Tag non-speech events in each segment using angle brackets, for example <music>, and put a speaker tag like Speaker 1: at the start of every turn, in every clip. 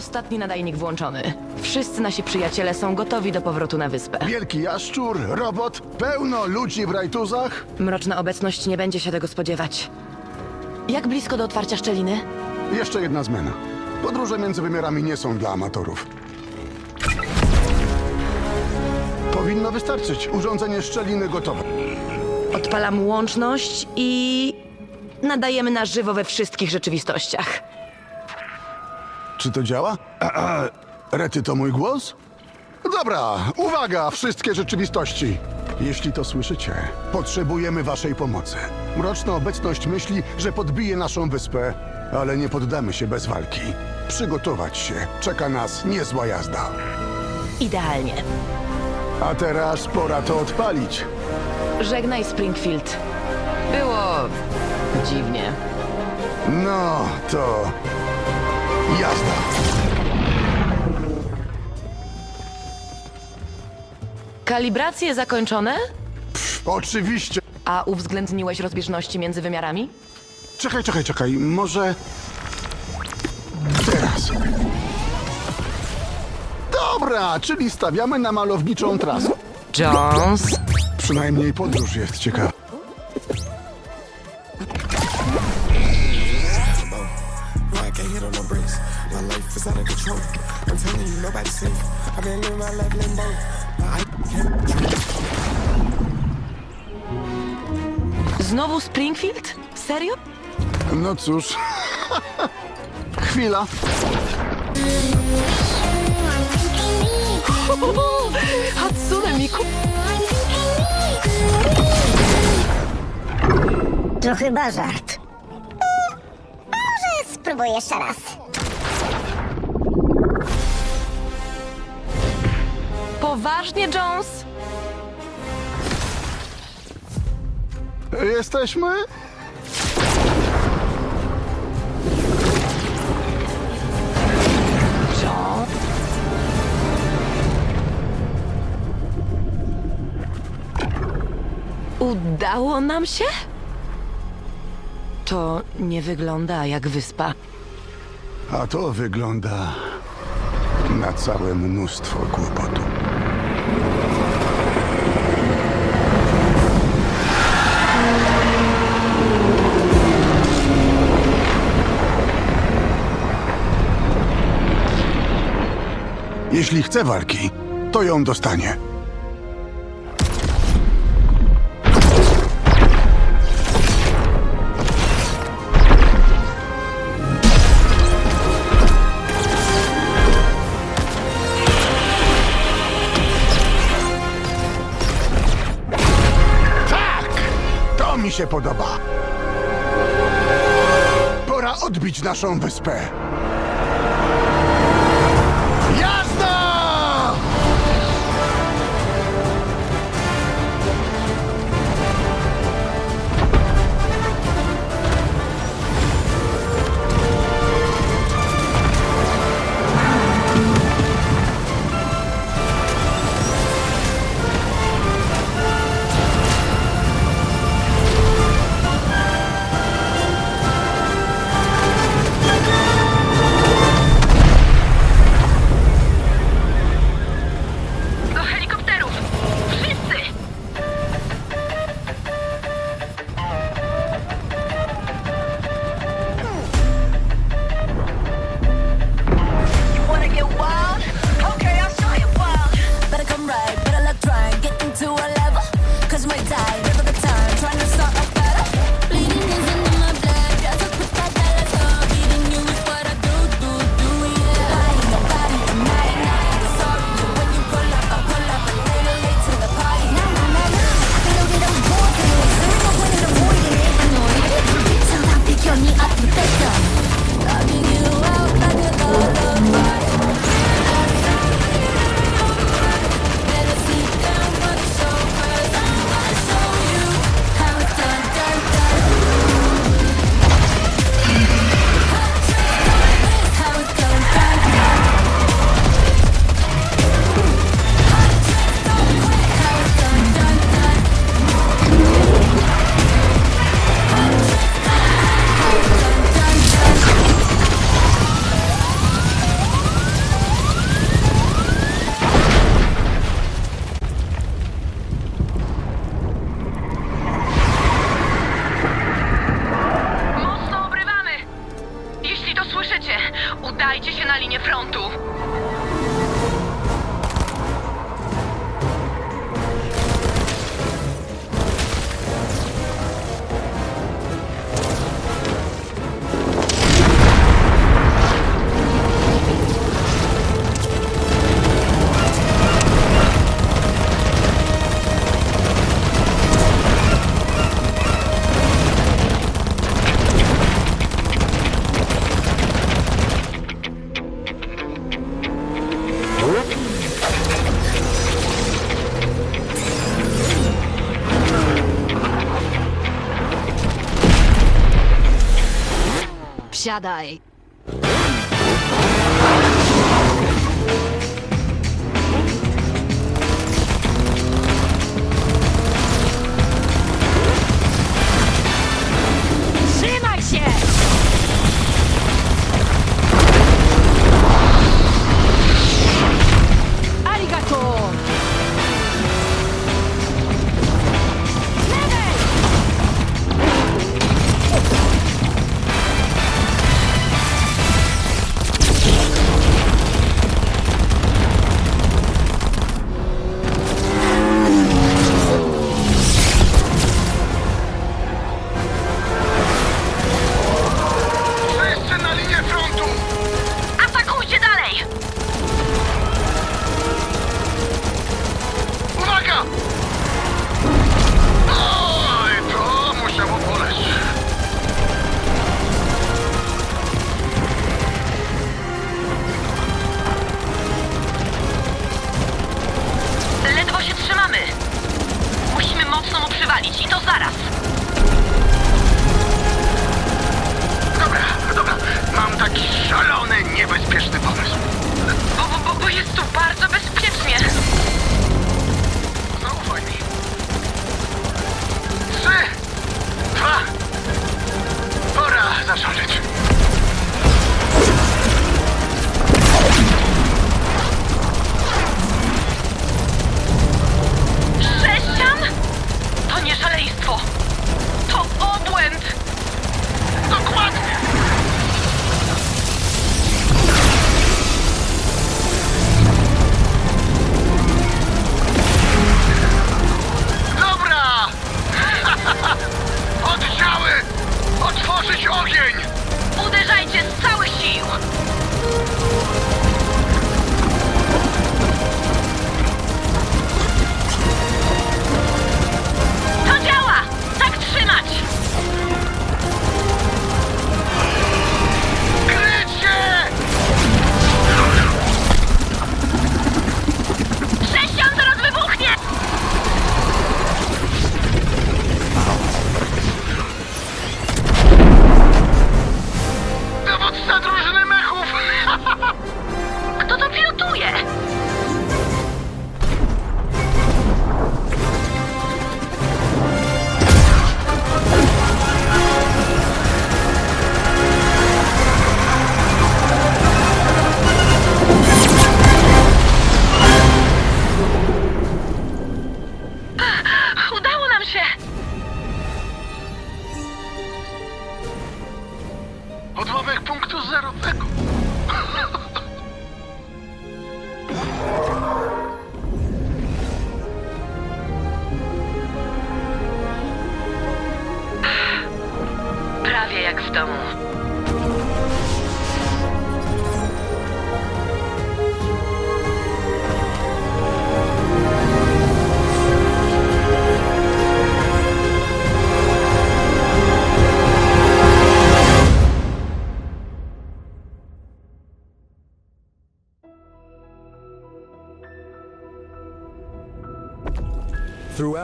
Speaker 1: Ostatni nadajnik włączony. Wszyscy nasi przyjaciele są gotowi do powrotu na wyspę.
Speaker 2: Wielki jaszczur, robot, pełno ludzi w rajtuzach.
Speaker 1: Mroczna obecność nie będzie się tego spodziewać. Jak blisko do otwarcia szczeliny?
Speaker 2: Jeszcze jedna zmiana. Podróże między wymiarami nie są dla amatorów. Powinno wystarczyć. Urządzenie szczeliny gotowe.
Speaker 1: Odpalam łączność i nadajemy na żywo we wszystkich rzeczywistościach.
Speaker 2: Czy to działa? A, a, Rety, to mój głos? Dobra, uwaga, wszystkie rzeczywistości. Jeśli to słyszycie, potrzebujemy waszej pomocy. Mroczna obecność myśli, że podbije naszą wyspę, ale nie poddamy się bez walki. Przygotować się, czeka nas niezła jazda.
Speaker 1: Idealnie.
Speaker 2: A teraz pora to odpalić.
Speaker 1: Żegnaj Springfield. Było dziwnie.
Speaker 2: No, to jazda.
Speaker 1: Kalibracje zakończone?
Speaker 2: Pff, oczywiście.
Speaker 1: A uwzględniłeś rozbieżności między wymiarami?
Speaker 2: Czekaj, czekaj, czekaj. Może teraz. Dobra, czyli stawiamy na malowniczą trasę.
Speaker 1: Jones.
Speaker 2: Przynajmniej podróż jest ciekawa.
Speaker 3: I've been living my life limbo. My
Speaker 1: Znowu Springfield? Serio?
Speaker 2: No cóż. Chwila. <laughs>
Speaker 1: Hatsune Miku?
Speaker 4: To chyba żart. Może spróbuję jeszcze raz.
Speaker 1: Poważnie, Jones?
Speaker 2: Jesteśmy?
Speaker 1: Jones? Udało nam się? To nie wygląda jak wyspa.
Speaker 2: A to wygląda na całe mnóstwo kłopotu. Jeśli chce walki, to ją dostanie. Tak! To mi się podoba. Pora odbić naszą wyspę. Jazda!
Speaker 1: Udajcie się na linię frontu. Siadaj.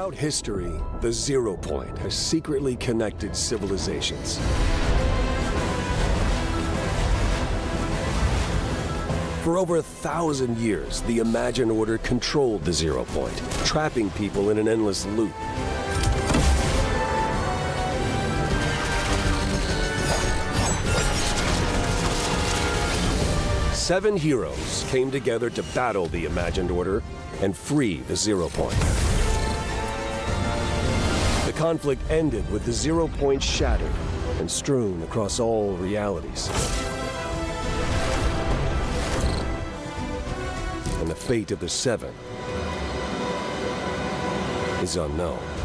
Speaker 5: Throughout history, the zero point has secretly connected civilizations. For over a thousand years, the Imagine Order controlled the zero point, trapping people in an endless loop. Seven heroes came together to battle the Imagined Order and free the Zero Point conflict ended with the Zero Point shattered and strewn across all realities. And the fate of the Seven is unknown.